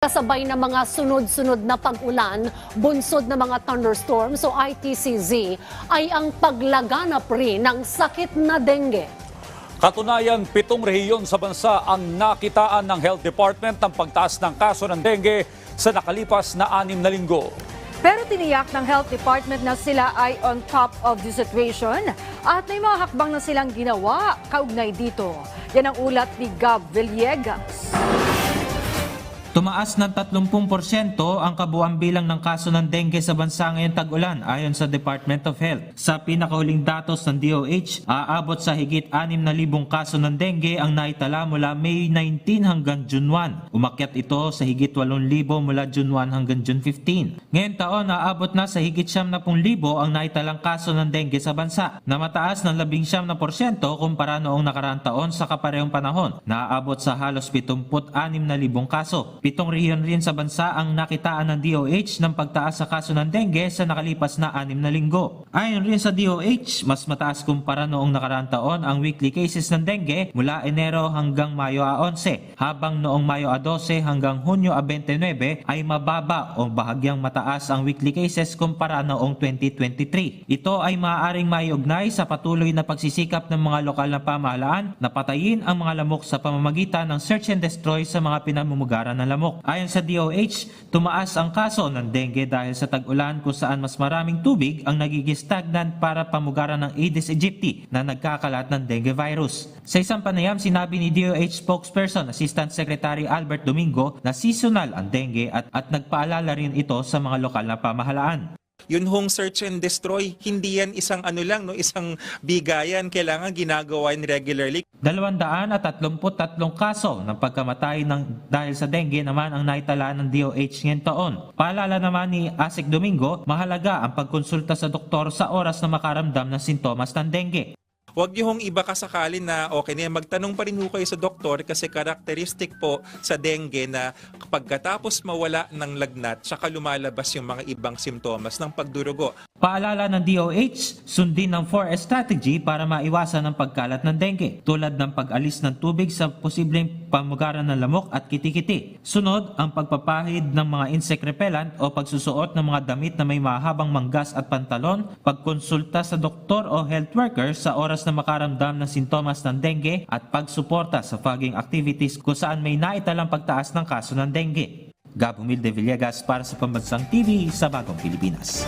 Kasabay ng mga sunod-sunod na pag-ulan, bunsod na mga thunderstorms o ITCZ ay ang paglaganap rin ng sakit na dengue. Katunayan, pitong rehiyon sa bansa ang nakitaan ng Health Department ng pagtaas ng kaso ng dengue sa nakalipas na anim na linggo. Pero tiniyak ng Health Department na sila ay on top of the situation at may mga hakbang na silang ginawa kaugnay dito. Yan ang ulat ni Gab Villegas. Tumaas ng 30% ang kabuang bilang ng kaso ng dengue sa bansa ngayong tag-ulan ayon sa Department of Health. Sa pinakahuling datos ng DOH, aabot sa higit 6,000 kaso ng dengue ang naitala mula May 19 hanggang June 1. Umakyat ito sa higit 8,000 mula June 1 hanggang June 15. Ngayong taon, aabot na sa higit 70,000 ang naitalang kaso ng dengue sa bansa na mataas ng 19% kumpara noong nakaraang taon sa kaparehong panahon na aabot sa halos 76,000 kaso. Pitong rehiyon rin sa bansa ang nakitaan ng DOH ng pagtaas sa kaso ng dengue sa nakalipas na anim na linggo. Ayon rin sa DOH, mas mataas kumpara noong nakaraang taon ang weekly cases ng dengue mula Enero hanggang Mayo a 11, habang noong Mayo a 12 hanggang Hunyo a 29 ay mababa o bahagyang mataas ang weekly cases kumpara noong 2023. Ito ay maaaring maiugnay sa patuloy na pagsisikap ng mga lokal na pamahalaan na patayin ang mga lamok sa pamamagitan ng search and destroy sa mga pinamumugaran ng lamok. Ayon sa DOH, tumaas ang kaso ng dengue dahil sa tag-ulan kung saan mas maraming tubig ang nagiging stagnant para pamugaran ng Aedes aegypti na nagkakalat ng dengue virus. Sa isang panayam, sinabi ni DOH spokesperson Assistant Secretary Albert Domingo na seasonal ang dengue at, at nagpaalala rin ito sa mga lokal na pamahalaan. Yun hong search and destroy, hindi yan isang ano lang, no, isang bigayan. Kailangan ginagawa yan regularly. 233 kaso ng pagkamatay ng dahil sa dengue naman ang naitala ng DOH ngayong taon. Paalala naman ni Asik Domingo, mahalaga ang pagkonsulta sa doktor sa oras na makaramdam ng sintomas ng dengue. Huwag niyo hong iba kasakali na okay na magtanong pa rin ho kayo sa doktor kasi karakteristik po sa dengue na pagkatapos mawala ng lagnat, saka lumalabas yung mga ibang simptomas ng pagdurugo. Paalala ng DOH, sundin ng 4S strategy para maiwasan ang pagkalat ng dengue, tulad ng pag-alis ng tubig sa posibleng pamugaran ng lamok at kitikiti. Sunod, ang pagpapahid ng mga insect repellent o pagsusuot ng mga damit na may mahabang manggas at pantalon, pagkonsulta sa doktor o health worker sa oras na makaramdam ng sintomas ng dengue at pagsuporta sa fogging activities kung saan may naitalang pagtaas ng kaso ng dengue. Gab Humilde Villegas para sa Pambansang TV sa Bagong Pilipinas.